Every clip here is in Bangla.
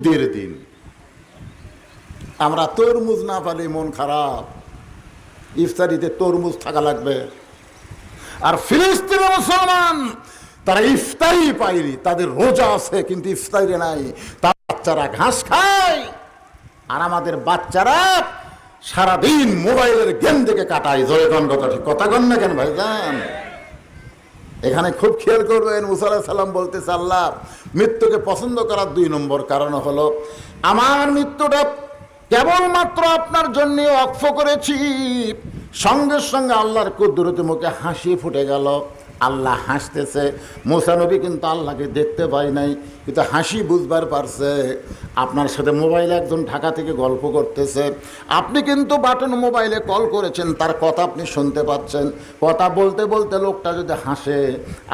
ঈদের দিন। আমরা তরমুজ না পালে মন খারাপ। ইফতারিতে তরমুজ থাকা লাগবে। আর ফিলিস্তিনের মুসলমান, তারা ইফতারি পায়নি, তাদের রোজা আছে, কিন্তু ইফতারি নাই। তার বাচ্চারা ঘাস খায়। আর আমাদের বাচ্চারা সারাদিন মোবাইলের গেম দেখে কাটায়। জয় গণ কথা ঠিক? কথা কন না কেন ভাইজান? এখানে খুব খেয়াল করবেন মুসাল্লাহ সাল্লাম বলতে আল্লাহ মৃত্যুকে পছন্দ করার দুই নম্বর কারণ হলো, আমার মৃত্যুটা কেবলমাত্র আপনার জন্য অক্ষ করেছি। সঙ্গে সঙ্গে আল্লাহর কুদ্দুরতি মুখে হাসি ফুটে গেল। আল্লাহ হাসতেছে। মোসানবী কিন্তু আল্লাহকে দেখতে পাই নাই, কিন্তু হাসি বুঝবার পারছে। আপনার সাথে মোবাইলে একজন ঢাকা থেকে গল্প করতেছে। আপনি কিন্তু বাটন মোবাইলে কল করেছেন, তার কথা আপনি শুনতে পাচ্ছেন। কথা বলতে বলতে লোকটা যদি হাসে,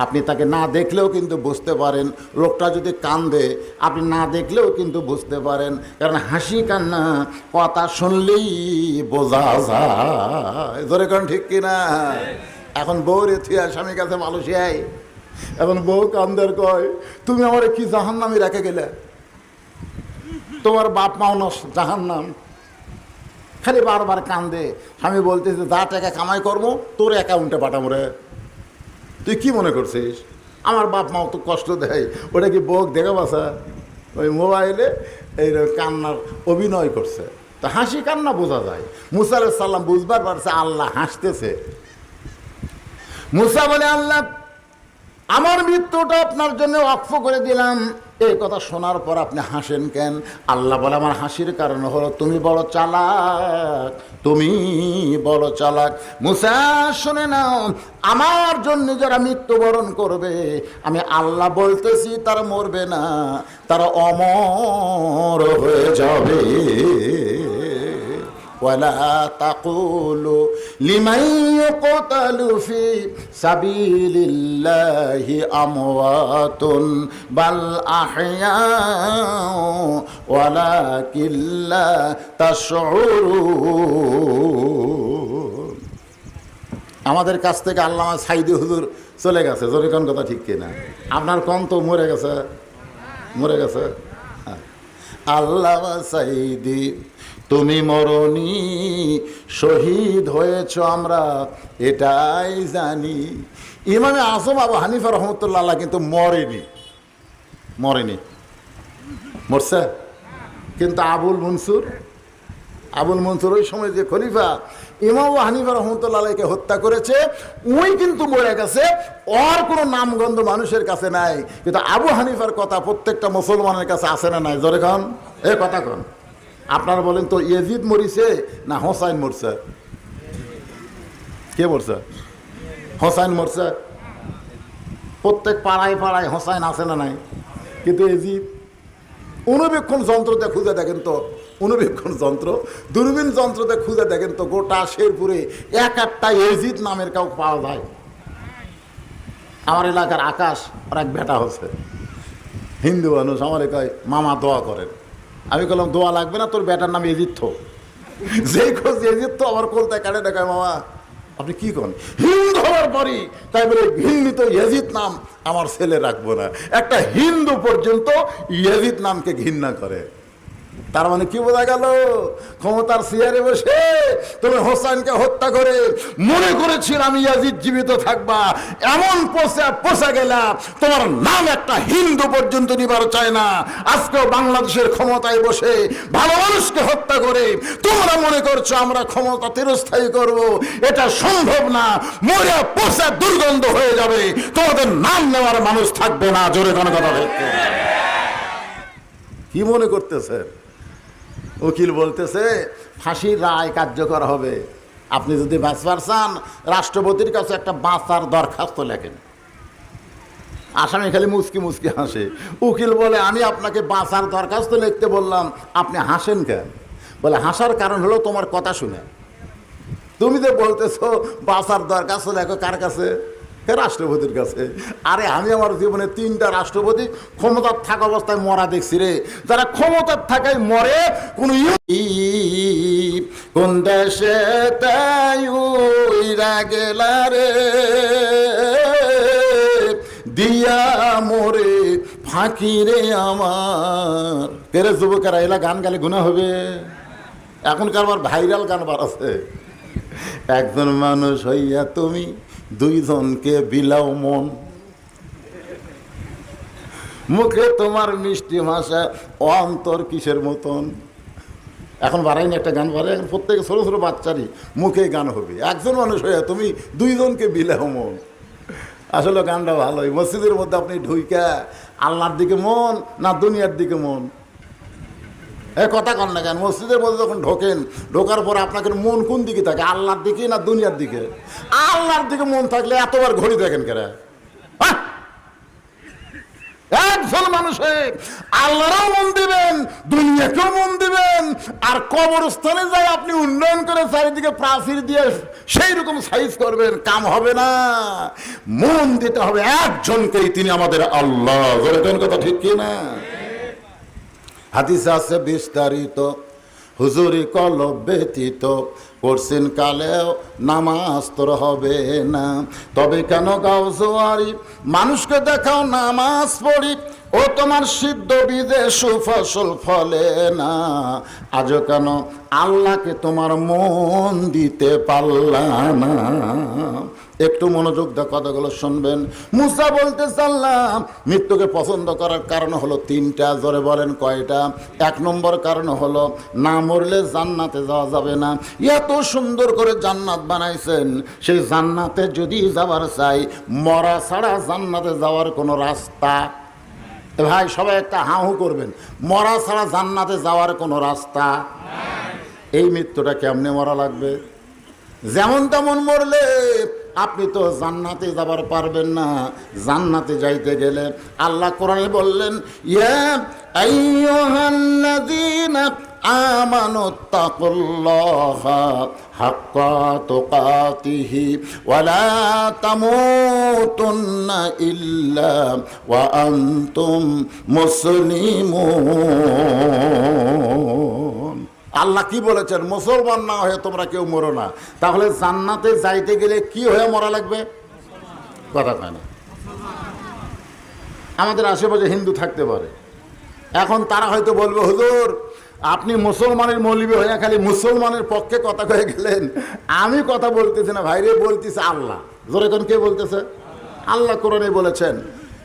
আপনি তাকে না দেখলেও কিন্তু বুঝতে পারেন। লোকটা যদি কান্দে, আপনি না দেখলেও কিন্তু বুঝতে পারেন। কারণ হাসি কান্না কথা শুনলেই বোঝা যায়। ধরে কারণ ঠিক কিনা? এখন বউ রে থুয়া স্বামীর কাছে মালয়েশিয়ায়। এখন বউ কান্দের কয়, তুমি আমার কি জাহান নামে রেখে গেলে? তোমার বাপ মাও নস জাহান নাম খালি বারবার কান্দে। স্বামী বলতেছে, যা টাকা কামাই করব, তোর অ্যাকাউন্টে পাঠাবো রে। তুই কি মনে করছিস? আমার বাপ মাও তো কষ্ট দেয়, ওটা কি বউক দেখে বাসা ওই মোবাইলে এই কান্নার অভিনয় করছে। তা হাসি কান্না বোঝা যায়। মুসা সাল্লাম বুঝবার পারছে, আল্লাহ হাসতেছে। মুসা বলে, আল্লাহ, আমার মৃত্যুটা আপনার জন্য অক্ষ করে দিলাম। এই কথা শোনার পর আপনি হাসেন কেন? আল্লাহ বলে, আমার হাসির কারণ হলো তুমি বড় চালাক, তুমি বড় চালাক। মুসা, শুনে নাও, আমার জন্য যারা মৃত্যুবরণ করবে, আমি আল্লাহ বলতেছি, তারা মরবে না, তারা অমর হয়ে যাবে। ولا تقولوا لمن يقتل في سبيل الله أموات بل أحياء ولكن لا تشعرون আমাদের কাছ থেকে আল্লামা সাইদি হুজুর চলে গেছে জোরে কোন কথা ঠিক কিনা আপনার কন তো মরে গেছে মরে গেছে আল্লামা সাইদি, তুমি মরণি শহীদ হয়েছ আমরা, এটাই জানি। ইমামে আসম আবু হানিফা রহমতুল্লাহ আল্লাহ কিন্তু মরেনি। মরেনি। মরছে? কিন্তু আবুল মনসুর? আবুল মনসুর ওই সময় যে খলিফা ইমাম হানিফা রহমতুল্লাহকে হত্যা করেছে ওই কিন্তু মরে গেছে ওর কোনো নামগন্ধ মানুষের কাছে নাই। কিন্তু আবু হানিফার কথা প্রত্যেকটা মুসলমানের কাছে আসে না নাই? জোরে খান এ কথা কন। আপনারা বলেন তো, ইয়েজিদ মরিছে না হোসাইন মরছে? কে মরছে? হোসাইন মরছে? প্রত্যেক পাড়ায় পাড়ায় হোসাইন আছে না নাই? কিন্তু এজিদ অনুবীক্ষণ যন্ত্রতে খুঁজে দেখেন তো অনুবীক্ষণ যন্ত্র, দূরবীন যন্ত্রতে খুঁজে দেখেন তো গোটা শেরপুরে এক একটা এজিদ নামের কাউ পাওয়া যায়। আমার এলাকার আকাশ আর এক বেটা হচ্ছে। হিন্দু মানুষ, আমার কয়, মামা, দোয়া করেন। আমি বললাম দোয়া লাগবে না, তোর বেটার নাম এজিত্থ যেই খোঁজ এজিত্থ আমার কলতায় কাটে দেখায়, মামা, আপনি কি করেন? হিন্দু হওয়ার পরই তাই বলে, ঘৃণিত ইয়েজিদ নাম আমার ছেলে রাখব না। একটা হিন্দু পর্যন্ত ইয়েজিদ নামকে ঘৃণা করে। তার মানে কি বোঝা গেল? ক্ষমতার চেয়ারে বসে তুমি হোসাইনকে হত্যা করে মনে করেছিল আমি ইয়াজিদ জীবিত থাকবা। এমন পোষা পোষা গেলাম তোমার নাম একটা হিন্দু পর্যন্ত নিবার চায় না। আজকেও বাংলাদেশের ক্ষমতায় বসে ভালো মানুষকে হত্যা করে তোমরা মনে করছ আমরা ক্ষমতা চিরস্থায়ী করব। এটা সম্ভব না। মরিয়া পোষা দুর্গন্ধ হয়ে যাবে। তোমাদের নাম নেওয়ার মানুষ থাকবে না। জোরে কোনো কথা কি মনে করতেছে উকিল বলতেছে, ফাঁসির রায় কার্যকর হবে। আপনি যদি বাঁচবার চান, রাষ্ট্রপতির কাছে একটা বাঁচার দরখাস্ত লেখেন। আসামি খালি মুসকি মুসকি হাসে। উকিল বলে, আমি আপনাকে বাঁচার দরখাস্ত লিখতে বললাম, আপনি হাসেন কেন? বলে, হাসার কারণ হলো তোমার কথা শুনে। তুমি যে বলতেছো, বাঁচার দরখাস্ত লেখো কার কাছে? রাষ্ট্রপতির কাছে। আরে আমি আমার জীবনে তিনটা রাষ্ট্রপতি ক্ষমতার থাকা অবস্থায় মরা দেখছি রে। যারা ক্ষমতার থাকায় মরে, কোন কোন দেশে তাই উইরা গেলা রে। দিয়া মোরে, ফাঁকি রে আমার। তেরে যুবকেরা, এলা গান গালে গুণা হবে? এখনকার আবার ভাইরাল গান বাড়াচ্ছে। একজন মানুষ হইয়া তুমি দুইজনকে বিলাও মন। মুখে তোমার মিষ্টি ভাষা অন্তর কিসের মতন? এখন বাড়াইনি একটা গান, বাড়াই এখন প্রত্যেকে ছোটো ছোটো বাচ্চারই মুখে গান হবে। একজন মানুষ হয়ে তুমি দুইজনকে বিলাও মন। আসলে গানটা ভালোই। মসজিদের মধ্যে আপনি ঢুইকা আল্লাহর দিকে মন না দুনিয়ার দিকে মন? কথা কন না কেন? মসজিদের মধ্যে যখন ঢোকেন, ঢোকার পর আপনাকে মন কোন দিকে থাকে? আল্লাহর দিকে না দুনিয়ার দিকে? আল্লাহর দিকে মন থাকলে এতবার ঘড়ি দেখেন কেরা আহ! একজন মানুষে আল্লাহরও মন দিবেন, দুনিয়াকেও মন দিবেন, আর কবরস্থানে যাই আপনি উন্নয়ন করে চারিদিকে প্রাচীর দিয়ে সেই রকম সাইজ করবেন, কাম হবে না। মন দিতে হবে একজনকেই, তিনি আমাদের আল্লাহ। কথা ঠিক কি না হাদিস আছে বিস্তারিত, হুজুরি কল ব্যতীত করছেন কালেও নামাজ তোর হবে না। তবে কেন গাও জোয়ারি? মানুষকে দেখাও নামাজ পড়ি, ও তোমার সিদ্ধ বিদে সুফসল ফলে না। আজও কেন আল্লাহকে তোমার মন দিতে পারলা না? একটু মনোযোগ দিয়ে কথাগুলো শুনবেন। মুসা বলতে চাল্লাম মৃত্যুকে পছন্দ করার কারণ হলো তিনটা, জোরে বলেন কয়টা? এক নম্বর কারণ হলো, না মরলে জান্নাতে যাওয়া যাবে না। এত সুন্দর করে জান্নাত বানাইছেন, সেই জান্নাতে যদি যাওয়ার চাই, মরা ছাড়া জান্নাতে যাওয়ার কোনো রাস্তা? ভাই, সবাই একটা হাহু করবেন, মরা ছাড়া জান্নাতে যাওয়ার কোনো রাস্তা? এই মৃত্যুটা কেমনে মরা লাগবে? যেমন তেমন মরলে আপনি তো জান্নাতে যাবার পারবেন না। জান্নাতে যাইতে গেলে আল্লাহ কোরআনে বললেন, ইয়া আইয়ুহাল্লাযীনা আমানু তাকুল্লাহা হাক্কা তুকাতিহি ওয়া লা তামুতুন্না ইল্লা ওয়া আনতুম মুসলিমুন। আল্লাহ কি বলেছেন? মুসলমান না হয়ে তোমরা কেউ মরো না। তাহলে জান্নাতে যাইতে গেলে কি হয়ে মরা লাগবে? কথা কয় না। আমাদের আশেপাশে হিন্দু থাকতে পারে। এখন তারা হয়তো বলবে, হুজুর, আপনি মুসলমানের মৌলবী হয়ে খালি মুসলমানের পক্ষে কথা কয়ে গেলেন। আমি কথা বলতেছি না, ভাইরে, বলতেছে আল্লাহ। জোরে কে বলতেছে? আল্লাহ কোরআনে বলেছেন,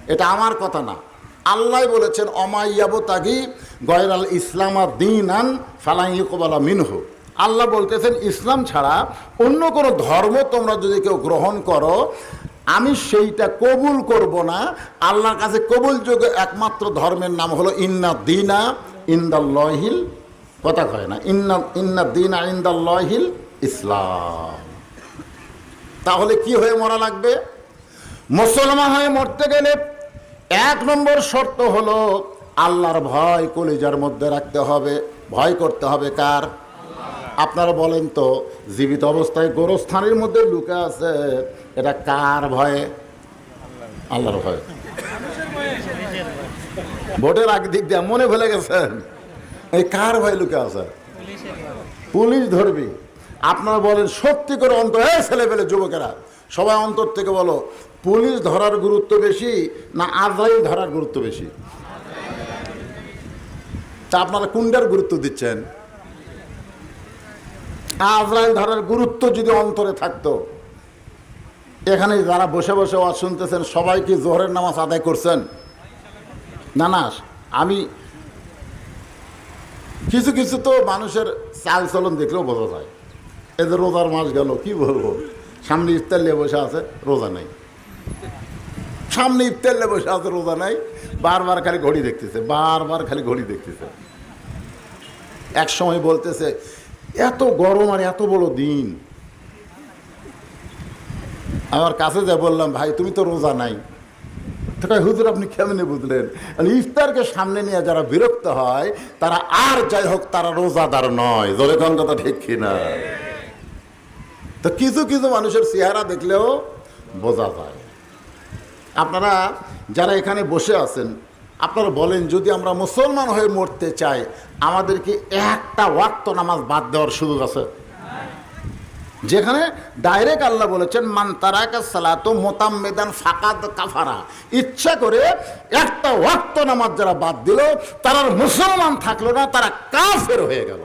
এটা আমার কথা না। আল্লাহ বলেছেন অমাইয়াবো তাগি গয়রাল ইসলামা দিন আন ফালাইকবালা মিনহু। আল্লাহ বলতেছেন, ইসলাম ছাড়া অন্য কোনো ধর্ম তোমরা যদি কেউ গ্রহণ করো, আমি সেইটা কবুল করব না। আল্লাহর কাছে কবুলযোগ্য একমাত্র ধর্মের নাম হলো ইন্না দিনা ইন্দাল্লাহিল কথা কয় না, ইন্না ইন্না দিনা ইন্দাল্লাহিল ইসলাম। তাহলে কি হয়ে মরা লাগবে? মুসলমান হয়ে মরতে গেলে এক নম্বর শর্ত হলো আল্লাহর ভয় কলিজার মধ্যে রাখতে হবে। ভয় করতে হবে কার? আপনারা বলেন তো, জীবিত অবস্থায় গোরস্থানের মধ্যে লুকে আছে, এটা কার ভয়ে? আল্লাহর ভয়। ভোটের আগে দিক দিয়ে মনে ভুলে গেছেন? এই কার ভয় লুকে আছে? পুলিশ ধরবি। আপনারা বলেন, সত্যি করে অন্তর হ্যাঁ ছেলে পেলে যুবকেরা, সবাই অন্তর থেকে বলো পুলিশ ধরার গুরুত্ব বেশি না আজরাইল ধরার গুরুত্ব বেশি? তা আপনারা কোনটার গুরুত্ব দিচ্ছেন। আজরাইল ধরার গুরুত্ব যদি অন্তরে থাকতো এখানে যারা বসে বসে ওয়াজ শুনতেছেন, সবাই কি জোহরের নামাজ আদায় করছেন? না না, আমি কিছু কিছু তো মানুষের চাল চলন দেখলেও বোঝা যায়। এদের রোজার মাস গেল, কি বলব? সামনে ইফতার নিয়ে বসে আছে, রোজা নেই। সামনে ইফতার বসে আছে রোজা নাই। বারবার খালি ঘড়ি দেখতেছে, বারবার খালি ঘড়ি দেখতেছে। এক সময় বলতেছে, এত গরম আর এত বড় দিন। আমার কাছে যা বললাম, ভাই, তুমি তো রোজা নাই। তো হুজুর, আপনি কেমনে বুঝলেন? ইফতারকে সামনে নিয়ে যারা বিরক্ত হয়, তারা আর যাই হোক, তারা রোজাদার নয়। জলে কোন কথা ঠিক কিনা? তো কিছু কিছু মানুষের চেহারা দেখলেও বোঝা যায়। আপনারা যারা এখানে বসে আছেন, আপনারা বলেন, যদি আমরা মুসলমান হয়ে মরতে চাই, আমাদেরকে একটা ওয়াক্ত নামাজ বাদ দেওয়ার সুযোগ আছে। যেখানে ডাইরেক্ট আল্লাহ বলেছেন, মান তারাকা সালাত মোতাম মেদান ফাকাদ কাফারা। ইচ্ছা করে একটা ওয়াক্ত নামাজ যারা বাদ দিল, তারা মুসলমান থাকল না, তারা কাফের হয়ে গেল।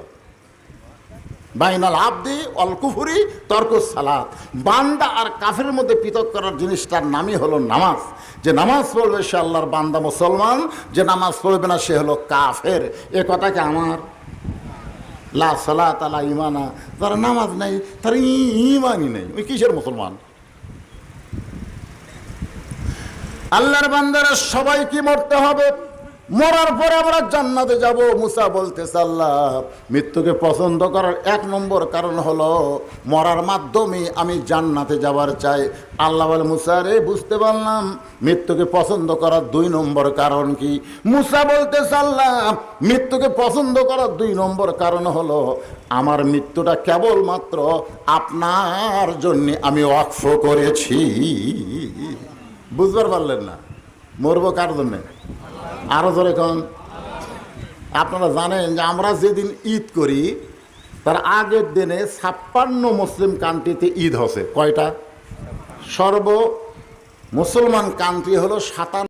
বাইনাল আব্দি অলকুফুরি তর্ক সালাত বান্দা আর কাফের মধ্যে পৃথক করার জিনিসটার নামই হলো নামাজ। যে নামাজ পড়বে সে আল্লাহর বান্দা মুসলমান, যে নামাজ পড়বে না সে হলো কাফের। এ কথাকে আমার? লা সালাত আলা ইমানা তারা নামাজ নেই, তার ইমানই নেই। ওই কিসের মুসলমান? আল্লাহর বান্দারা সবাই কি মরতে হবে। মরার পরে আমরা জান্নাতে যাব। মুসা বলতে আল্লাহ মৃত্যুকে পছন্দ করার এক নম্বর কারণ হলো, মরার মাধ্যমে আমি জান্নাতে যাবার চাই। আল্লাহ বলে, মুসা রে, বুঝতে পারলাম। মৃত্যুকে পছন্দ করার দুই নম্বর কারণ কি? মুসা বলতে আল্লাহ মৃত্যুকে পছন্দ করার দুই নম্বর কারণ হলো, আমার মৃত্যুটা কেবলমাত্র আপনার জন্য আমি অক্ষ করেছি। বুঝবার পারলেন না? মরবো কার জন্যে? আরও ধরে কন। আপনারা জানেন যে আমরা যেদিন ঈদ করি, তার আগের দিনে ছাপ্পান্ন মুসলিম কান্ট্রিতে ঈদ হসে কয়টা? সর্ব মুসলমান কান্ট্রি হলো সাতান্ন